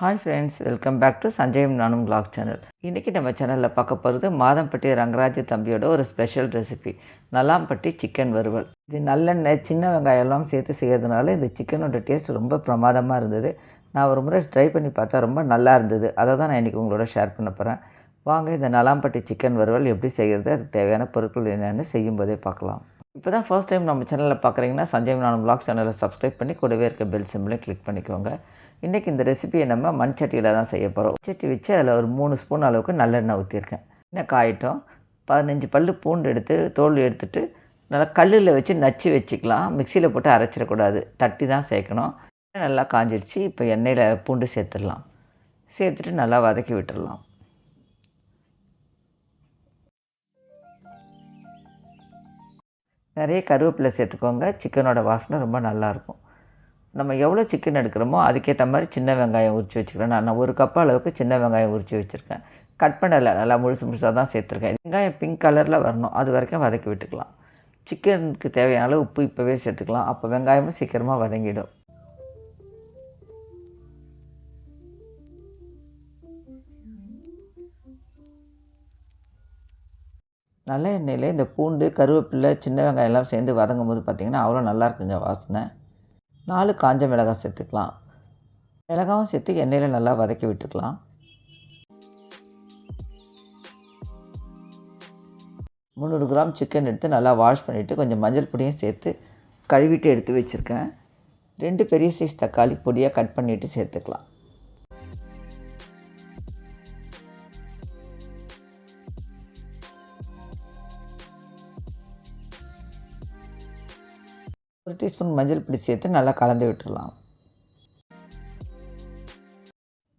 Hi friends welcome back to Sanjayam நானும் blog channel இன்றைக்கி நம்ம சேனலில் பார்க்க போகிறது மாதம்பட்டி ரங்கராஜ தம்பியோட ஒரு ஸ்பெஷல் ரெசிபி நல்லாம்பட்டி சிக்கன் வறுவல். இது நல்லெண்ணெய் சின்ன வெங்காயம் எல்லாம் சேர்த்து செய்கிறதுனால இந்த சிக்கனோட டேஸ்ட் ரொம்ப பிரமாதமாக இருந்தது. நான் ஒரு முறை ட்ரை பண்ணி பார்த்தா ரொம்ப நல்லா இருந்தது. அதை தான் நான் இன்றைக்கி உங்களோட ஷேர் பண்ண போகிறேன் வாங்க இந்த நலாம்பட்டி சிக்கன் வறுவல் எப்படி செய்கிறது அதுக்கு தேவையான பொருட்கள் என்னென்னு செய்யும்போதே பார்க்கலாம். இப்போ தான் ஃபர்ஸ்ட் டைம் நம்ம சேனலில் பார்க்குறீங்கன்னா சஞ்சய் நானும் பிளாக் சேனலை சப்ஸ்கிரைப் பண்ணி கூடவே இருக்க பெல் சிம்பிளையும் கிளிக் பண்ணிக்கோங்க. இன்றைக்கி இந்த ரெசிபியை நம்ம மண் சட்டியில் தான் செய்ய போகிறோம் சட்டி வச்சு அதில் ஒரு மூணு ஸ்பூன் அளவுக்கு நல்லெண்ணெய் ஊற்றிருக்கேன் என்ன காயிட்டோம். பதினஞ்சு பல் பூண்டு எடுத்து தோல் எடுத்துட்டு நல்லா கல்லில் வச்சு நச்சு வச்சுக்கலாம். மிக்சியில் போட்டு அரைச்சிடக்கூடாது. தட்டி தான் சேர்க்கணும். நல்லா காஞ்சிடுச்சு. இப்போ எண்ணெயில் பூண்டு சேர்த்துடலாம். சேர்த்துட்டு நல்லா வதக்கி விட்டுடலாம். நிறைய கருவேப்பிலை சேர்த்துக்கோங்க. சிக்கனோட வாசனை ரொம்ப நல்லாயிருக்கும். நம்ம எவ்வளோ சிக்கன் எடுக்கிறோமோ அதுக்கேற்ற மாதிரி சின்ன வெங்காயம் உரித்து வச்சுக்கிறேன். நான் ஒரு கப் அளவுக்கு சின்ன வெங்காயம் உரித்து வச்சுருக்கேன். கட் பண்ணலை நல்லா முழுசு முழுசாக தான் சேர்த்துருக்கேன். வெங்காயம் பிங்க் கலரில் வரணும். அது வரைக்கும் வதக்கி விட்டுக்கலாம். சிக்கனுக்கு தேவையான அளவு உப்பு இப்போவே சேர்த்துக்கலாம். அப்போ வெங்காயமும் சீக்கிரமாக வதங்கிடும். நல்ல எண்ணெயில் இந்த பூண்டு கருவேப்பிலை சின்ன வெங்காயம் எல்லாம் சேர்ந்து வதங்கும் போது பார்த்திங்கன்னா அவ்வளோ நல்லா இருக்குங்க வாசனை. நாலு காஞ்ச மிளகாய் சேர்த்துக்கலாம். மிளகாவும் சேர்த்து எண்ணெயில் நல்லா வதக்கி விட்டுக்கலாம். முந்நூறு கிராம் சிக்கன் எடுத்து நல்லா வாஷ் பண்ணிவிட்டு கொஞ்சம் மஞ்சள் பொடியும் சேர்த்து கழுவிட்டு எடுத்து வச்சுருக்கேன். ரெண்டு பெரிய சைஸ் தக்காளி பொடியாக கட் பண்ணிவிட்டு சேர்த்துக்கலாம். ஒரு டீஸ்பூன் மஞ்சள் பொடி சேர்த்து நல்லா கலந்து விட்டுடலாம்.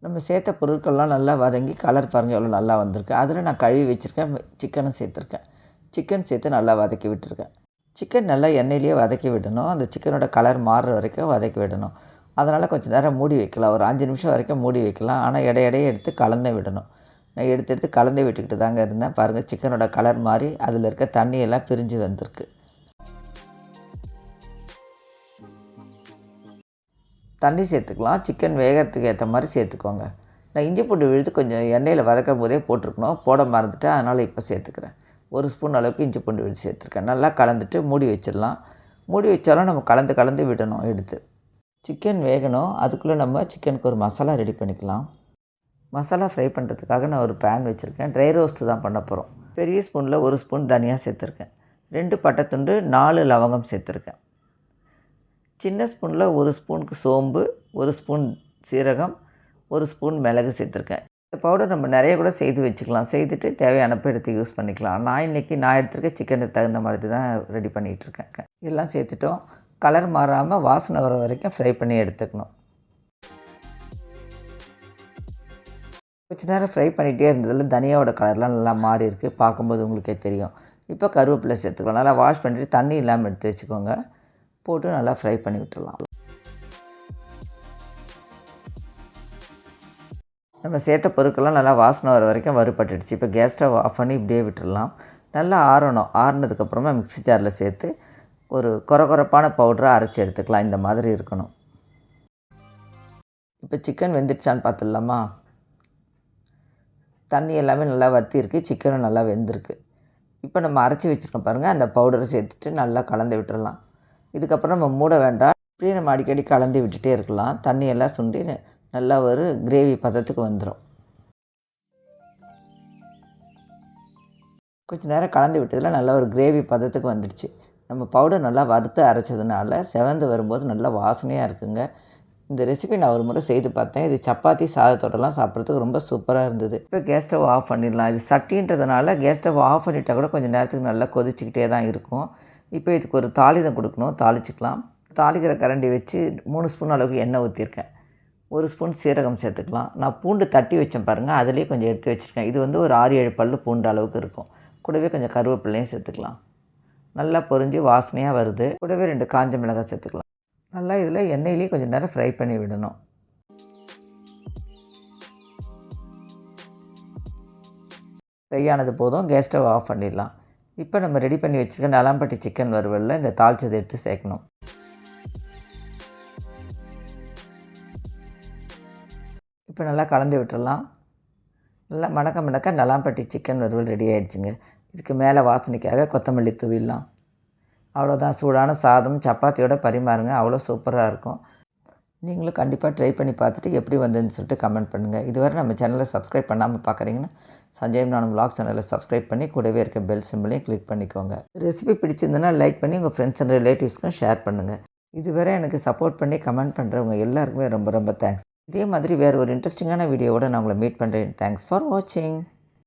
நம்ம சேர்த்த பொருட்கள்லாம் நல்லா வதங்கி கலர் பாருங்கள் எவ்வளோ நல்லா வந்திருக்கு. அதில் நான் கழுவி வச்சுருக்கேன் சிக்கனும் சேர்த்துருக்கேன். சிக்கன் சேர்த்து நல்லா வதக்கி விட்டுருக்கேன். சிக்கன் நல்லா எண்ணெயிலேயே வதக்கி விடணும். அந்த சிக்கனோட கலர் மாறுற வரைக்கும் வதக்கி விடணும். அதனால் கொஞ்சம் நேரம் மூடி வைக்கலாம். ஒரு அஞ்சு நிமிஷம் வரைக்கும் மூடி வைக்கலாம். ஆனால் இடையிடையே எடுத்து கலந்து விடணும். நான் எடுத்து எடுத்து கலந்து விட்டுக்கிட்டு தாங்க இருந்தேன். பாருங்கள் சிக்கனோட கலர் மாறி அதில் இருக்க தண்ணியெல்லாம் பிரிஞ்சு வந்திருக்கு. தண்ணி சேர்த்துக்கலாம் சிக்கன் வேகிறதுக்கு ஏற்ற மாதிரி சேர்த்துக்கோங்க. நான் இஞ்சி பூண்டு விழுது கொஞ்சம் எண்ணெயில் வதக்கும் போதே போட்டிருக்கணும். போட மறந்துட்டேன் அதனால் இப்போ சேர்த்துக்கிறேன். ஒரு ஸ்பூன் அளவுக்கு இஞ்சி பூண்டு விழுது சேர்த்துருக்கேன். நல்லா கலந்துட்டு மூடி வச்சிடலாம். மூடி வச்சாலும் நம்ம கலந்து கலந்து விடணும் எடுத்து. சிக்கன் வேகணும். அதுக்குள்ளே நம்ம சிக்கனுக்கு ஒரு மசாலா ரெடி பண்ணிக்கலாம். மசாலா ஃப்ரை பண்ணுறதுக்காக நான் ஒரு பேன் வச்சுருக்கேன். ட்ரை ரோஸ்ட்டு தான் பண்ண போகிறோம் பெரிய ஸ்பூனில் ஒரு ஸ்பூன் தனியாக சேர்த்துருக்கேன். ரெண்டு பட்டைத்துண்டு நாலு லவங்கம் சேர்த்துருக்கேன். சின்ன ஸ்பூனில் ஒரு ஸ்பூனுக்கு சோம்பு ஒரு ஸ்பூன் சீரகம் ஒரு ஸ்பூன் மிளகு சேர்த்துருக்கேன். இந்த பவுடர் நம்ம நிறைய கூட செய்து வச்சுக்கலாம். செய்துட்டு தேவையானப்போ எடுத்து யூஸ் பண்ணிக்கலாம். நான் இன்றைக்கி நான் எடுத்துருக்க சிக்கனுக்கு தகுந்த மாதிரி தான் ரெடி பண்ணிகிட்ருக்கேன் இதெல்லாம் சேர்த்துட்டோம். கலர் மாறாமல் வாசனை வர வரைக்கும் ஃப்ரை பண்ணி எடுத்துக்கணும். கொஞ்ச நேரம் ஃப்ரை பண்ணிகிட்டே இருந்ததில் தனியாவோட கலர்லாம் நல்லா மாறி இருக்குது பார்க்கும்போது உங்களுக்கே தெரியும். இப்போ கருவேப்பிலை சேர்த்துக்கலாம். நல்லா வாஷ் பண்ணிவிட்டு தண்ணி இல்லாமல் எடுத்து வச்சுக்கோங்க. போட்டு நல்லா ஃப்ரை பண்ணி விட்டுடலாம் நம்ம சேர்த்த பொருட்கள்லாம் நல்லா வாசனை வர வரைக்கும் வறுபட்டுடுச்சு. இப்போ கேஸ் ஸ்டவ் ஆஃப் பண்ணி இப்படியே விட்டுடலாம் நல்லா ஆறணும். ஆறுனதுக்கப்புறமா மிக்ஸி ஜாரில் சேர்த்து ஒரு குறகுறப்பான பவுடராக அரைச்சி எடுத்துக்கலாம். இந்த மாதிரி இருக்கணும். இப்போ சிக்கன் வெந்துடுச்சான்னு பார்த்துடலாமா? தண்ணி எல்லாமே நல்லா வற்றிருக்கு சிக்கனும் நல்லா வெந்திருக்கு. இப்போ நம்ம அரைச்சி வச்சுருக்கோம் பாருங்கள் அந்த பவுடரை சேர்த்துட்டு நல்லா கலந்து விட்டுடலாம் இதுக்கப்புறம் நம்ம மூட வேண்டாம். இப்படியே நம்ம அடிக்கடி கலந்து விட்டுட்டே இருக்கலாம். தண்ணியெல்லாம் சுண்டி நல்லா ஒரு கிரேவி பதத்துக்கு வந்துடும் கொஞ்சம் நேரம் கலந்து விட்டதில் நல்லா ஒரு கிரேவி பதத்துக்கு வந்துடுச்சு. நம்ம பவுடர் நல்லா வறுத்து அரைச்சதுனால செவந்து வரும்போது நல்லா வாசனையாக இருக்குங்க. இந்த ரெசிபி நான் ஒரு முறை செய்து பார்த்தேன். இது சப்பாத்தி சாதத்தோடலாம் சாப்பிட்றதுக்கு ரொம்ப சூப்பராக இருந்தது. இப்போ கேஸ் ஸ்டவ் ஆஃப் பண்ணிடலாம். இது சட்டின்றதுனால கேஸ் ஸ்டவ் ஆஃப் பண்ணிட்டால் கூட கொஞ்சம் நேரத்துக்கு நல்லா கொதிச்சிக்கிட்டே தான் இருக்கும். இப்போ இதுக்கு ஒரு தாளிதம் கொடுக்கணும் தாளிச்சிக்கலாம். தாளிக்கிற கரண்டி வச்சு மூணு ஸ்பூன் அளவுக்கு எண்ணெய் ஊற்றிருக்கேன் ஒரு ஸ்பூன் சீரகம் சேர்த்துக்கலாம். நான் பூண்டு தட்டி வச்சேன் பாருங்கள் அதுலேயே கொஞ்சம் எடுத்து வச்சுருக்கேன். இது வந்து ஒரு ஆறு ஏழு பல் பூண்டு அளவுக்கு இருக்கும். கூடவே கொஞ்சம் கருவேப்பிள்ளையும் சேர்த்துக்கலாம். நல்லா பொரிஞ்சு வாசனையாக வருது. கூடவே ரெண்டு காஞ்ச மிளகாய் சேர்த்துக்கலாம். நல்லா இதில் எண்ணெயிலேயே கொஞ்சம் நேரம் ஃப்ரை பண்ணி விடணும். ஃப்ரை ஆனது போதும் கேஸ் ஸ்டவ் ஆஃப் பண்ணிடலாம். இப்போ நம்ம ரெடி பண்ணி வச்சுருக்க நலாம்பட்டி சிக்கன் வறுவலில் இந்த தாளிச்சதை எடுத்து சேர்க்கணும். இப்போ நல்லா கலந்து விட்டுடலாம் நல்லா மணக்க மணக்க நலாம்பட்டி சிக்கன் வறுவல் ரெடி ஆகிடுச்சுங்க இதுக்கு மேலே வாசனைக்காக கொத்தமல்லி தூவிடலாம். அவ்வளோதான். சூடான சாதம் சப்பாத்தியோட பரிமாறுங்க. அவ்வளோ சூப்பராக இருக்கும். நீங்களும் கண்டிப்பாக ட்ரை பண்ணி பார்த்துட்டு எப்படி வந்ததுன்னு சொல்லிட்டு கமெண்ட் பண்ணுங்கள் இதுவரை நம்ம சேனலை சப்ஸ்கிரைப் பண்ணாமல் பார்க்குறீங்கன்னா சஞ்சய் நானும் vlog சேனலை சப்ஸ்கிரைப் பண்ணி கூடவே இருக்க பெல் சிம்பிளையும் கிளிக் பண்ணிக்கோங்க. ரெசிபி பிடிச்சிருந்தனா லைக் பண்ணி உங்கள் ஃப்ரெண்ட்ஸ் அண்ட் ரிலேட்டிவ்ஸ்க்கும் ஷேர் பண்ணுங்கள் இதுவரை எனக்கு சப்போர்ட் பண்ணி கமெண்ட் பண்ணுறவங்க எல்லாருக்குமே ரொம்ப ரொம்ப தேங்க்ஸ் இதே மாதிரி வேறு ஒரு இன்ட்ரெஸ்டிங்கான வீடியோவோட நான் உங்களை மீட் பண்ணுறேன் தேங்க்ஸ் ஃபார் வாட்சிங்